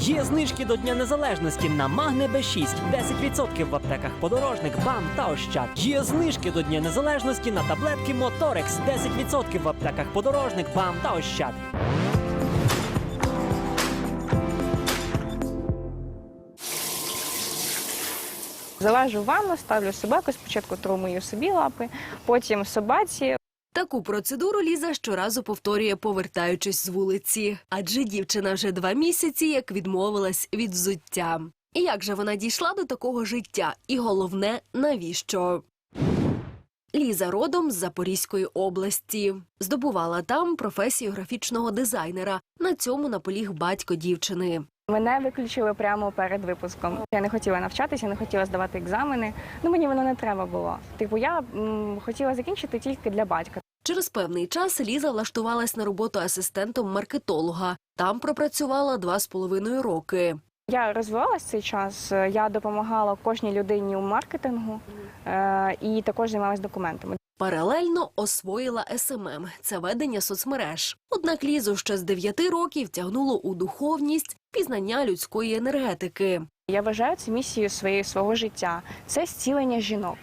Є знижки до Дня Незалежності на Магне Б6, 10% в аптеках подорожник, БАМ та Ощад. Є знижки до Дня Незалежності на таблетки Моторекс, 10% в аптеках подорожник, БАМ та Ощад. Залежу в ванну, ставлю собаку, спочатку тру мию собі лапи, потім собаці. Таку процедуру Ліза щоразу повторює, повертаючись з вулиці, адже дівчина вже два місяці як відмовилась від взуття. І як же вона дійшла до такого життя? І головне, навіщо? Ліза родом з Запорізької області. Здобувала там професію графічного дизайнера. На цьому наполіг батько дівчини. Мене виключили прямо перед випуском. Я не хотіла навчатися, не хотіла здавати екзамени. Ну мені воно не треба було. Типу, я м, хотіла закінчити тільки для батька. Через певний час Ліза влаштувалась на роботу асистентом маркетолога. Там пропрацювала два з половиною роки. Я розвивалася цей час. Я допомагала кожній людині у маркетингу е, і також займалася документами. Паралельно освоїла СММ – це ведення соцмереж. Однак Лізу ще з 9 років тягнуло у духовність, пізнання людської енергетики. Я вважаю це місією своєї свого життя. Це зцілення жінок.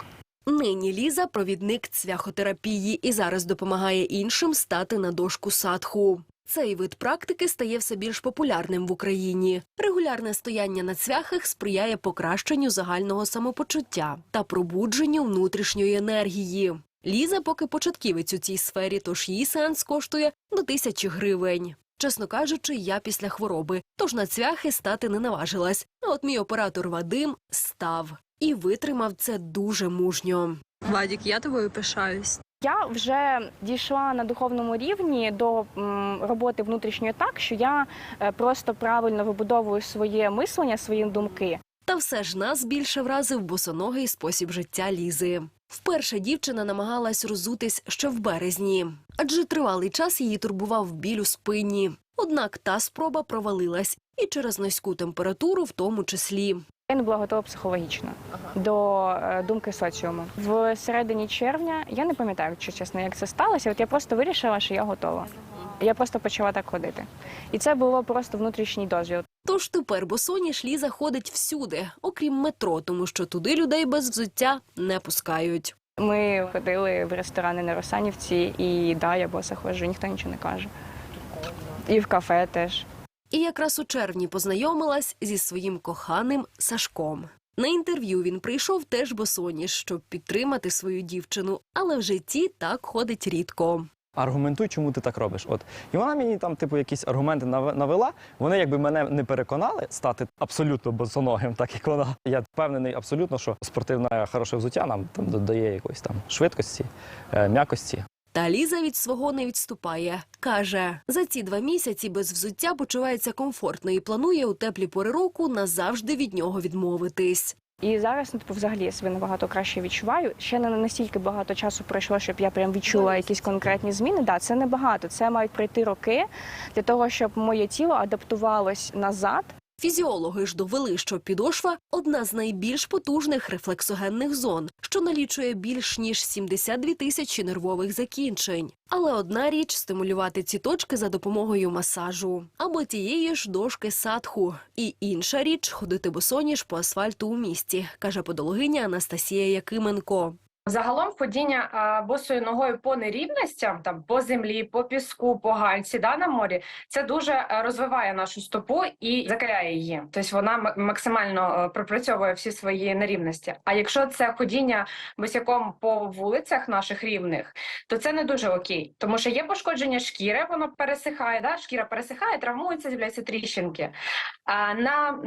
Нині Ліза – провідник цвяхотерапії і зараз допомагає іншим стати на дошку садху. Цей вид практики стає все більш популярним в Україні. Регулярне стояння на цвяхах сприяє покращенню загального самопочуття та пробудженню внутрішньої енергії. Ліза поки початківець у цій сфері, тож її сеанс коштує до тисячі гривень. Чесно кажучи, я після хвороби, тож на цвяхи стати не наважилась. А от мій оператор Вадим став і витримав це дуже мужньо. Владік, я тобою пишаюсь. Я вже дійшла на духовному рівні до роботи внутрішньої так, що я е, просто правильно вибудовую своє мислення, свої думки. Та все ж нас більше вразив босоногий спосіб життя Лізи. Вперше дівчина намагалась розутись ще в березні, адже тривалий час її турбував біль у спині. Однак та спроба провалилась і через низьку температуру, в тому числі. Я не була готова психологічно до е, думки соціуму. В середині червня я не пам'ятаю, якщо чесно, як це сталося. От я просто вирішила, що я готова. Я просто почала так ходити. І це було просто внутрішній дозвіл. Тож тепер босоніж Ліза ходить всюди, окрім метро, тому що туди людей без взуття не пускають. Ми ходили в ресторани на Росанівці, і да, я боса ходжу, ніхто нічого не каже. І в кафе теж. І якраз у червні познайомилась зі своїм коханим Сашком. На інтерв'ю він прийшов теж босоніж, щоб підтримати свою дівчину, але в житті так ходить рідко. Аргументуй, чому ти так робиш. От і вона мені там, типу, якісь аргументи навела. Вони якби мене не переконали стати абсолютно босоногим, так як вона. Я впевнений абсолютно, що спортивне хороше взуття нам там додає якоїсь там швидкості, е, м'якості. Та Ліза від свого не відступає. Каже, за ці два місяці без взуття почувається комфортно і планує у теплі пори року назавжди від нього відмовитись. І зараз ну, типу, взагалі я себе набагато краще відчуваю. Ще не настільки багато часу пройшло, щоб я прям відчула якісь конкретні зміни. Да, це небагато. Це мають пройти роки для того, щоб моє тіло адаптувалось назад. Фізіологи ж довели, що підошва одна з найбільш потужних рефлексогенних зон, що налічує більш ніж 72 тисячі нервових закінчень. Але одна річ стимулювати ці точки за допомогою масажу або тієї ж дошки садху, і інша річ ходити босоніж по асфальту у місті, каже подологиня Анастасія Якименко. Загалом ходіння босою ногою по нерівностям, там по землі, по піску, по гальці, да, на морі, це дуже е, розвиває нашу стопу і закаляє її. Тобто вона максимально е, пропрацьовує всі свої нерівності. А якщо це ходіння босяком по вулицях наших рівних, то це не дуже окей, тому що є пошкодження шкіри, воно пересихає, да? шкіра пересихає, травмується, з'являються тріщинки. На,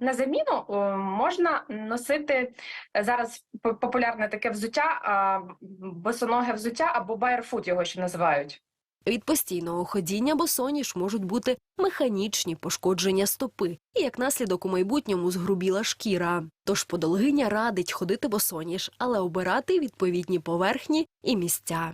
на заміну можна носити е, зараз популярне таке взуття, босоноге взуття або байерфут його ще називають. Від постійного ходіння босоніж можуть бути механічні пошкодження стопи, і як наслідок у майбутньому згрубіла шкіра. Тож подолгиня радить ходити босоніж, але обирати відповідні поверхні і місця.